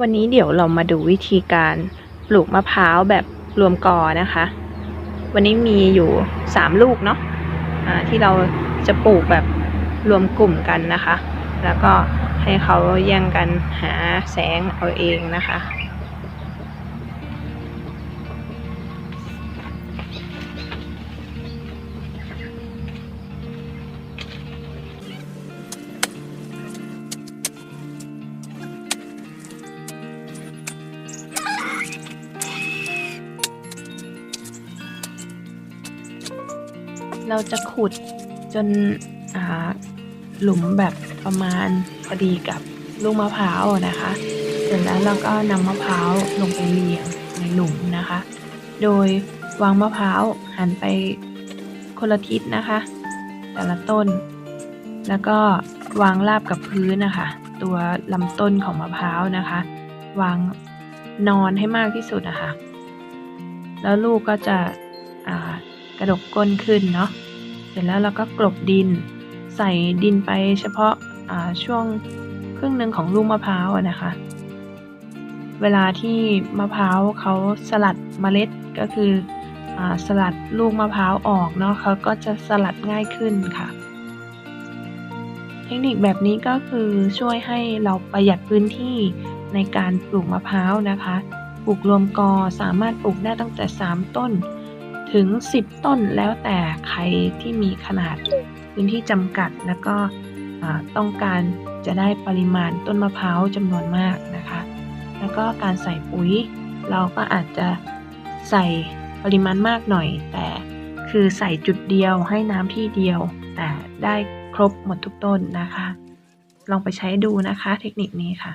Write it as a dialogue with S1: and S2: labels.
S1: วันนี้เดี๋ยวเรามาดูวิธีการปลูกมะพร้าวแบบรวมกอนะคะ วันนี้มีอยู่3ลูกเนาะะที่เราจะปลูกแบบรวมกลุ่มกันนะคะ แล้วก็ให้เขาแย่งกันหาแสงเอาเองนะคะ เราจะขุดจนหลุมแบบประมาณพอดีกับลูกมะพร้าวนะคะ เสร็จแล้วเราก็นำมะพร้าวลงไปเรียงในหลุมนะคะ โดยวางมะพร้าวหันไปคนละทิศนะคะ แต่ละต้น แล้วก็วางราบกับพื้นนะคะ ตัวลำต้นของมะพร้าวนะคะ วางนอนให้มากที่สุดนะคะ แล้วลูกก็จะอ่า ระดกก้นขึ้นเนาะเสร็จแล้วเราก็กลบดิน ใส่ดินไปเฉพาะาช่วงครึ่งหนึ่งของลูกมะพร้าวนะคะ เวลาที่มะพร้าวเขาสลัดเมล็ดก็คืออสลัดลูกมะพร้าวออกเนาะเขาก็จะสลัดง่ายขึ้นค่ะ เทคนิคแบบนี้ก็คือช่วยให้เราประหยัดพื้นที่ในการปลูกมะพร้าวนะคะ ปลูกรวมกอสามารถปลูกได้ตั้งแต่ 3 ต้น ถึง 10 ต้นแล้วแต่ใครที่มีขนาดพื้นที่จำกัดแล้วก็ต้องการจะได้ปริมาณต้นมะพร้าวจำนวนมากนะคะ แล้วก็การใส่ปุ๋ยเราก็อาจจะใส่ปริมาณมากหน่อย แต่คือใส่จุดเดียวให้น้ำที่เดียว แต่ได้ครบหมดทุกต้นนะคะ ลองไปใช้ดูนะคะเทคนิคนี้ค่ะ